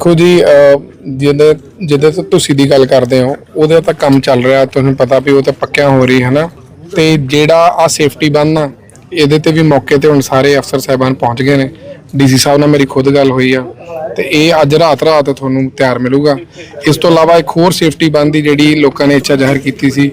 ਦੇਖੋ ਜੀ ਅਹ, ਜਿਹਦੇ ਜਿਹਦੇ ਤੋਂ ਤੁਸੀਂ ਦੀ ਗੱਲ ਕਰਦੇ ਹੋ ਉਹਦੇ ਤਾਂ ਕੰਮ ਚੱਲ ਰਿਹਾ ਤੁਹਾਨੂੰ ਪਤਾ ਵੀ ਉਹ ਤਾਂ ਪੱਕਿਆਂ ਹੋ ਰਹੀ ਹੈ ਨਾ ਤੇ ਜਿਹੜਾ ਆ ਸੇਫਟੀ ਬੰਨ ਆ ਇਹਦੇ ਤੇ ਵੀ ਮੌਕੇ ਤੇ ਹੁਣ ਸਾਰੇ ਅਫਸਰ ਸਾਹਿਬਾਨ ਪਹੁੰਚ ਗਏ ਨੇ। ਡੀਸੀ ਸਾਹਿਬ ਨਾਲ ਮੇਰੀ ਖੁਦ ਗੱਲ ਹੋਈ ਆ ਤੇ ਇਹ ਅੱਜ ਰਾਤ ਰਾਤ ਤੁਹਾਨੂੰ ਤਿਆਰ ਮਿਲੂਗਾ। ਇਸ ਤੋਂ ਇਲਾਵਾ ਇੱਕ ਹੋਰ ਸੇਫਟੀ ਬੰਨ ਦੀ ਜਿਹੜੀ ਲੋਕਾਂ ਨੇ ਇੱਛਾ ਜ਼ਾਹਰ ਕੀਤੀ ਸੀ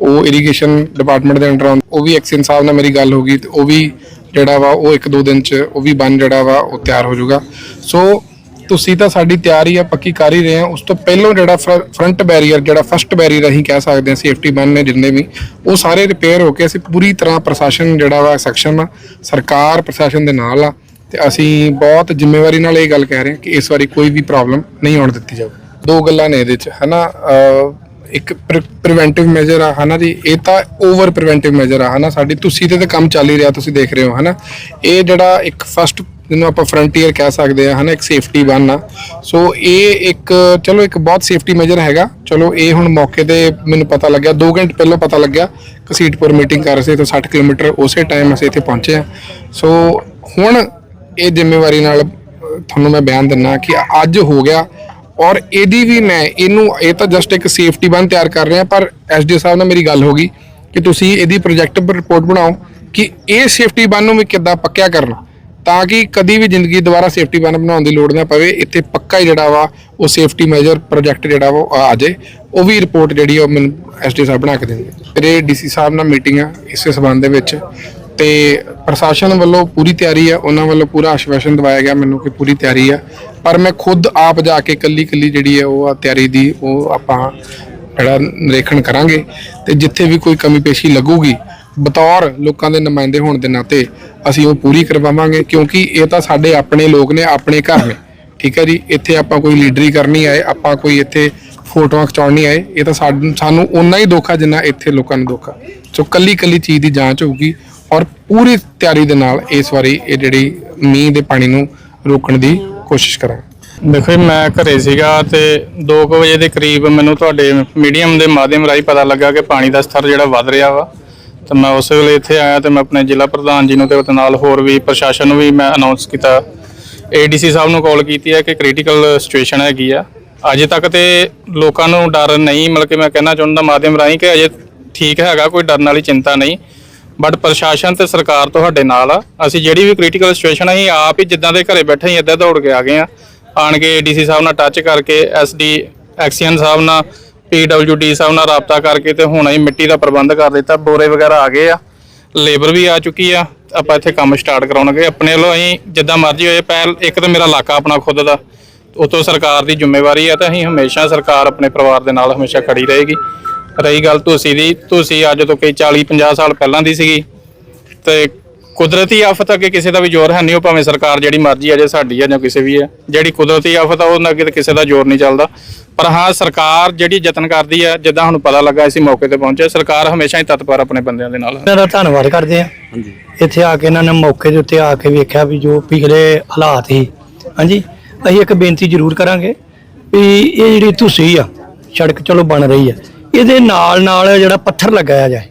ਉਹ ਇਰੀਗੇਸ਼ਨ ਡਿਪਾਰਟਮੈਂਟ ਦੇ ਅੰਡਰ ਆਉਂਦਾ ਉਹ ਵੀ ਐਕਸ਼ਨ ਸਾਹਿਬ ਨਾਲ ਮੇਰੀ ਗੱਲ ਹੋ ਗਈ ਤੇ ਉਹ ਵੀ ਜਿਹੜਾ ਵਾ ਉਹ ਇੱਕ ਦੋ ਦਿਨ ਚ ਉਹ ਵੀ ਬੰਨ ਜਿਹੜਾ ਵਾ ਉਹ ਤਿਆਰ ਹੋ ਜਾਊਗਾ। ਸੋ ਤੁਸੀਂ ਤਾਂ ਸਾਡੀ ਤਿਆਰੀ ਆ ਪੱਕੀ ਕਰ ਹੀ ਰਹੇ ਆ। ਉਸ ਤੋਂ ਪਹਿਲਾਂ ਜਿਹੜਾ ਫਰੰਟ ਬੈਰੀਅਰ ਜਿਹੜਾ ਫਸਟ ਬੈਰੀਅਰ ਅਸੀਂ ਕਹਿ ਸਕਦੇ ਹਾਂ ਸੇਫਟੀ ਬੰਨ ਨੇ ਜਿੰਨੇ ਵੀ ਉਹ ਸਾਰੇ ਰਿਪੇਅਰ ਹੋ ਕੇ ਅਸੀਂ ਪੂਰੀ ਤਰ੍ਹਾਂ ਪ੍ਰਸ਼ਾਸਨ ਜਿਹੜਾ ਵਾ ਸੈਕਸ਼ਨ ਆ ਸਰਕਾਰ ਪ੍ਰਸ਼ਾਸਨ ਦੇ ਨਾਲ ਆ ਤੇ ਅਸੀਂ ਬਹੁਤ ਜ਼ਿੰਮੇਵਾਰੀ ਨਾਲ ਇਹ ਗੱਲ ਕਹਿ ਰਹੇ ਹਾਂ ਕਿ ਇਸ ਵਾਰੀ ਕੋਈ ਵੀ ਪ੍ਰੋਬਲਮ ਨਹੀਂ ਆਉਣ ਦਿੱਤੀ ਜਾਵੇ ਦੋ ਗੱਲਾਂ ਨੇ ਇਹਦੇ ਚ ਹਨਾ ਅਹ, ਇੱਕ ਪ੍ਰੀਵੈਂਟਿਵ ਮੈਜਰ ਆ ਹਨਾ ਜੀ ਇਹ ਤਾਂ ਓਵਰ ਪ੍ਰੀਵੈਂਟਿਵ ਮੈਜਰ ਆ ਹਨਾ ਸਾਡੀ ਤੁਸੀਂ ਤੇ ਤਾਂ ਕੰਮ ਚੱਲ ਹੀ ਰਿਹਾ ਤੁਸੀਂ ਦੇਖ ਰਹੇ ਹੋ ਹਨਾ। ਇਹ ਜਿਹੜਾ ਇੱਕ ਫਸਟ ਜਿਹਨੂੰ ਆਪਾਂ ਫਰੰਟੀਅਰ ਕਹਿ ਸਕਦੇ ਆ ਹਨਾ, ਇੱਕ ਸੇਫਟੀ ਬਨ ਆ। ਸੋ ਇਹ ਇੱਕ, ਚਲੋ, ਇੱਕ ਬਹੁਤ ਸੇਫਟੀ ਮੇਜਰ ਹੈਗਾ। ਚਲੋ, ਇਹ ਹੁਣ ਮੌਕੇ ਤੇ ਮੈਨੂੰ ਪਤਾ ਲੱਗਿਆ 2 ਘੰਟੇ ਪਹਿਲਾਂ ਪਤਾ ਲੱਗਿਆ, ਕਸੀਟਪੁਰ ਮੀਟਿੰਗ ਕਰ ਰਹੇ ਸੀ ਤਾਂ 60 ਕਿਲੋਮੀਟਰ ਉਸੇ ਟਾਈਮ ਅਸੀਂ ਇੱਥੇ ਪਹੁੰਚੇ ਆ ਸੋ ਹੁਣ ਇਹ ਜ਼ਿੰਮੇਵਾਰੀ ਨਾਲ, ਤੁਹਾਨੂੰ ਮੈਂ ਬਿਆਨ ਦਿੰਨਾ ਕਿ ਅੱਜ ਹੋ ਗਿਆ, ਔਰ ਇਹਦੀ ਵੀ ਮੈਂ, ਇਹਨੂੰ, ਇਹ ਤਾਂ ਜਸਟ ਇੱਕ ਸੇਫਟੀ ਬਨ ਤਿਆਰ ਕਰ ਰਹੇ ਆ ਪਰ ਐਸਡੀ ਸਾਹਿਬ ਨਾਲ ਮੇਰੀ ਗੱਲ ਹੋ ਗਈ ਕਿ ਤੁਸੀਂ ਇਹਦੀ ਪ੍ਰੋਜੈਕਟ ਰਿਪੋਰਟ ਬਣਾਓ, ਕਿ ਇਹ ਸੇਫਟੀ ਬਨ ਨੂੰ ਵੀ ਕਿੱਦਾਂ ਪੱਕਿਆ ਕਰਨਾ। ਤਾਂ ਕਿ ਕਦੀ ਵੀ ਜ਼ਿੰਦਗੀ ਦੁਬਾਰਾ ਸੇਫਟੀ ਬਨ ਬਣਾਉਣ ਦੀ ਲੋੜ ਨਾ ਪਵੇ, ਇੱਥੇ ਪੱਕਾ ਹੀ ਜਿਹੜਾ ਵਾ, ਉਹ ਸੇਫਟੀ ਮੈਜਰ ਪ੍ਰੋਜੈਕਟ ਜਿਹੜਾ ਵਾ, ਉਹ ਆ ਜਾਏ। ਉਹ ਵੀ ਰਿਪੋਰਟ ਜਿਹੜੀ ਆ, ਉਹ ਮੈਨੂੰ ਐਸਡੀ ਸਾਹਿਬ ਬਣਾ ਕੇ ਦੇਣਗੇ। ਮੇਰੇ ਡੀਸੀ ਸਾਹਿਬ ਨਾਲ ਮੀਟਿੰਗ ਆ, ਇਸੇ ਸਬੰਧ ਦੇ ਵਿੱਚ। ਤੇ ਪ੍ਰਸ਼ਾਸਨ ਵੱਲੋਂ ਪੂਰੀ ਤਿਆਰੀ ਆ, ਉਹਨਾਂ ਵੱਲੋਂ ਪੂਰਾ ਆਸ਼ਵਾਸਨ ਦਵਾਇਆ ਗਿਆ ਮੈਨੂੰ ਕਿ ਪੂਰੀ ਤਿਆਰੀ ਆ। ਪਰ ਮੈਂ ਖੁਦ ਆਪ ਜਾ ਕੇ ਕੱਲੀ ਕੱਲੀ ਜਿਹੜੀ ਹੈ ਉਹ ਆ ਤਿਆਰੀ ਦੀ, ਉਹ ਆਪਾਂ ਜਿਹੜਾ ਨਿਰੀਖਣ ਕਰਾਂਗੇ। ਤੇ ਜਿੱਥੇ ਵੀ ਕੋਈ ਕਮੀ ਪੇਸ਼ੀ ਲੱਗੂਗੀ ਬਤੌਰ ਲੋਕਾਂ ਦੇ ਨੁਮਾਇੰਦੇ ਹੋਣ ਦੇ ਨਾਤੇ ਅਸੀਂ ਉਹ ਪੂਰੀ ਕਰਵਾਵਾਂਗੇ, ਕਿਉਂਕਿ ਇਹ ਤਾਂ ਸਾਡੇ ਆਪਣੇ ਲੋਕ ਨੇ, ਆਪਣੇ ਘਰ ਨੇ। ਠੀਕ ਹੈ ਜੀ? ਇੱਥੇ ਆਪਾਂ ਕੋਈ ਲੀਡਰੀ ਕਰਨੀ ਆਏ, ਆਪਾਂ ਕੋਈ ਇੱਥੇ ਫੋਟੋਆਂ ਖਿਚਾਉਣ ਨਹੀਂ ਆਏ, ਇਹ ਤਾਂ ਸਾਨੂੰ ਸਾਨੂੰ ਉਨਾ ਹੀ ਦੁੱਖ ਆ ਜਿੰਨਾ ਇੱਥੇ ਲੋਕਾਂ ਨੂੰ ਦੁੱਖ ਆ। ਸੋ ਕੱਲੀ ਕੱਲੀ ਚੀਜ਼ ਦੀ ਜਾਂਚ ਹੋਊਗੀ ਔਰ ਪੂਰੀ ਤਿਆਰੀ ਦੇ ਨਾਲ ਇਸ ਵਾਰੀ ਇਹ ਜਿਹੜੀ ਮੀਂਹ ਦੇ ਪਾਣੀ ਨੂੰ ਰੋਕਣ ਦੀ ਕੋਸ਼ਿਸ਼ ਕਰਾਂਗੇ। ਦੇਖੋ ਜੀ, ਮੈਂ ਘਰੇ ਸੀਗਾ ਤੇ 2 ਵਜੇ ਦੇ ਕਰੀਬ ਮੈਨੂੰ ਤੁਹਾਡੇ ਮੀਡੀਅਮ ਦੇ ਮਾਧਿਅਮ ਰਾਹੀਂ ਪਤਾ ਲੱਗਾ ਕਿ ਪਾਣੀ ਦਾ ਸਤਰ ਜਿਹੜਾ ਵੱਧ ਰਿਹਾ ਵਾ। ਤੇ ਮੈਂ ਉਸ ਵੇਲੇ ਇੱਥੇ ਆਇਆ ਤੇ ਮੈਂ ਆਪਣੇ ਜ਼ਿਲ੍ਹਾ ਪ੍ਰਧਾਨ ਜੀ ਨੂੰ ਤੇ ਉਹਦੇ ਨਾਲ ਹੋਰ ਵੀ ਪ੍ਰਸ਼ਾਸਨ ਨੂੰ ਵੀ ਮੈਂ ਅਨਾਉਂਸ ਕੀਤਾ। ਏਡੀਸੀ ਸਾਹਿਬ ਨੂੰ ਕਾਲ ਕੀਤੀ ਹੈ ਕਿ ਕ੍ਰਿਟੀਕਲ ਸਿਚੁਏਸ਼ਨ ਹੈਗੀ ਆ। ਅਜੇ ਤੱਕ ਤੇ ਲੋਕਾਂ ਨੂੰ ਡਰ ਨਹੀਂ, ਮਤਲਬ ਕਿ ਮੈਂ ਕਹਿਣਾ ਚਾਹੁੰਦਾ ਮਾਧਿਅਮ ਰਾਹੀਂ ਕਿ ਅਜੇ ਠੀਕ ਹੈਗਾ, ਕੋਈ ਡਰਨ ਵਾਲੀ ਚਿੰਤਾ ਨਹੀਂ। ਬਟ ਪ੍ਰਸ਼ਾਸਨ ਤੇ ਸਰਕਾਰ ਤੁਹਾਡੇ ਨਾਲ ਆ। ਅਸੀਂ ਜਿਹੜੀ ਵੀ ਕ੍ਰਿਟੀਕਲ ਸਿਚੁਏਸ਼ਨ ਅਸੀਂ ਆਪ ਹੀ ਜਿੱਦਾਂ ਦੇ ਘਰੇ ਬੈਠੇ ਹੀ ਇੱਦਾਂ ਦੌੜ ਕੇ ਆ ਗਏ ਆ। ਆਣ ਕੇ ਡੀਸੀ ਸਾਹਿਬ ਨਾਲ ਟੱਚ ਕਰਕੇ ਐਸਡੀ ਐਕਸੀਅਨ ਸਾਹਿਬ ਨਾਲ ਪੀਡਬਲਯੂਡੀ ਸਾਹਿਬ ਨਾਲ ਰਾਬਤਾ ਕਰਕੇ ਤੇ ਹੁਣ ਅਸੀਂ ਮਿੱਟੀ ਦਾ ਪ੍ਰਬੰਧ ਕਰ ਦਿੱਤਾ, ਬੋਰੇ ਵਗੈਰਾ ਆ ਗਏ ਆ ਲੇਬਰ ਵੀ ਆ ਚੁੱਕੀ ਆ, ਆਪਾਂ ਇੱਥੇ ਕੰਮ ਸਟਾਰਟ ਕਰਾਉਣਗੇ। ਆਪਣੇ ਵੱਲੋਂ ਅਸੀਂ ਜਿੱਦਾਂ ਮਰਜ਼ੀ ਹੋਏ, ਪਹਿਲ ਇੱਕ ਤਾਂ ਮੇਰਾ ਇਲਾਕਾ ਆਪਣਾ ਖੁਦ ਦਾ, ਉਤੋਂ ਸਰਕਾਰ ਦੀ ਜ਼ਿੰਮੇਵਾਰੀ ਆ ਤਾਂ ਅਸੀਂ ਹਮੇਸ਼ਾ ਸਰਕਾਰ ਆਪਣੇ ਪਰਿਵਾਰ ਦੇ ਨਾਲ ਹਮੇਸ਼ਾ ਖੜੀ ਰਹੇਗੀ। ਰਹੀ ਗੱਲ ਤੁਸੀਂ ਦੀ, ਤੁਸੀਂ ਅੱਜ ਤੋਂ ਕਈ 40 50 ਸਾਲ ਪਹਿਲਾਂ ਦੀ ਸੀਗੀ, ਤੇ ਕੁਦਰਤੀ ਆਫਤ ਅੱਗੇ ਕਿਸੇ ਦਾ ਵੀ ਜ਼ੋਰ ਹੈ ਨਹੀਂ ਉਹ ਭਾਵੇਂ ਸਰਕਾਰ ਜਿਹੜੀ ਮਰਜ਼ੀ ਆ ਜੇ ਸਾਡੀ ਆ ਜਾਂ ਕਿਸੇ ਵੀ ਆ ਜਿਹੜੀ ਕੁਦਰਤੀ ਆਫਤ ਆ ਉਹਨਾਂ ਅੱਗੇ ਤਾਂ ਕਿਸੇ ਦਾ ਜ਼ੋਰ ਨਹੀਂ ਚੱਲਦਾ। ਪਰ ਹਾਂ ਸਰਕਾਰ ਜਿਹੜੀ ਯਤਨ ਕਰਦੀ ਆ ਜਿੱਦਾਂ ਹੁਣ ਪਤਾ ਲੱਗਾ ਅਸੀਂ ਮੌਕੇ ਤੇ ਪਹੁੰਚੇ ਸਰਕਾਰ ਹਮੇਸ਼ਾ ਹੀ ਤਤਪਰ ਆਪਣੇ ਬੰਦਿਆਂ ਦੇ ਨਾਲ ਹੈ। ਇਹਨਾਂ ਦਾ ਧੰਨਵਾਦ ਕਰਦੇ ਆ ਹਾਂਜੀ। ਇੱਥੇ ਆ ਕੇ ਇਹਨਾਂ ਨੇ ਮੌਕੇ ਦੇ ਉੱਤੇ ਆ ਕੇ ਵੇਖਿਆ ਵੀ ਜੋ ਪਿਛਲੇ ਹਾਲਾਤ ਸੀ। ਹਾਂਜੀ ਅਸੀਂ ਇੱਕ ਬੇਨਤੀ ਜ਼ਰੂਰ ਕਰਾਂਗੇ ਵੀ ਇਹ ਜਿਹੜੀ ਧੁੱਸੀ ਆ ਸੜਕ ਚਲੋ ਬਣ ਰਹੀ ਆ ਇਹਦੇ ਨਾਲ ਨਾਲ ਜਿਹੜਾ ਪੱਥਰ ਲਗਾਇਆ ਜਾਏ।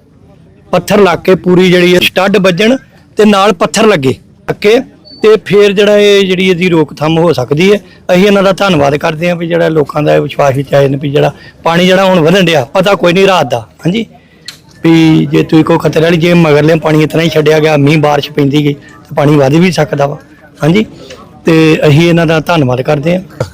ਪੱਥਰ ਲਾ ਕੇ ਪੂਰੀ ਜਿਹੜੀ ਸਟੱਡ ਵੱਜਣ ਤੇ ਨਾਲ ਪੱਥਰ ਲੱਗੇ ਅੱਕੇ ਤੇ ਫਿਰ ਜਿਹੜਾ ਇਹ ਜਿਹੜੀ ਇਹਦੀ ਰੋਕਥਾਮ ਹੋ ਸਕਦੀ ਹੈ, ਅਸੀਂ ਇਹਨਾਂ ਦਾ ਧੰਨਵਾਦ ਕਰਦੇ ਹਾਂ ਵੀ ਜਿਹੜਾ ਲੋਕਾਂ ਦਾ ਇਹ ਵਿਸ਼ਵਾਸ ਵਿੱਚ ਆਏ ਨੇ ਵੀ ਜਿਹੜਾ ਪਾਣੀ ਜਿਹੜਾ ਹੁਣ ਵਧਣ ਡਿਆ, ਪਤਾ ਕੋਈ ਨਹੀਂ ਰਾਤ ਦਾ, ਹਾਂਜੀ? ਵੀ ਜੇ ਤੁਸੀਂ ਕੋਈ ਖਤਰੇ ਵਾਲੀ, ਜੇ ਮਗਰਲੇ ਪਾਣੀ ਇਤਨਾ ਹੀ ਛੱਡਿਆ ਗਿਆ, ਮੀਂਹ ਬਾਰਿਸ਼ ਪੈਂਦੀ ਗਈ, ਤਾਂ ਪਾਣੀ ਵਧ ਵੀ ਸਕਦਾ ਵਾ, ਹਾਂਜੀ? ਤੇ ਅਸੀਂ ਇਹਨਾਂ ਦਾ ਧੰਨਵਾਦ ਕਰਦੇ ਹਾਂ।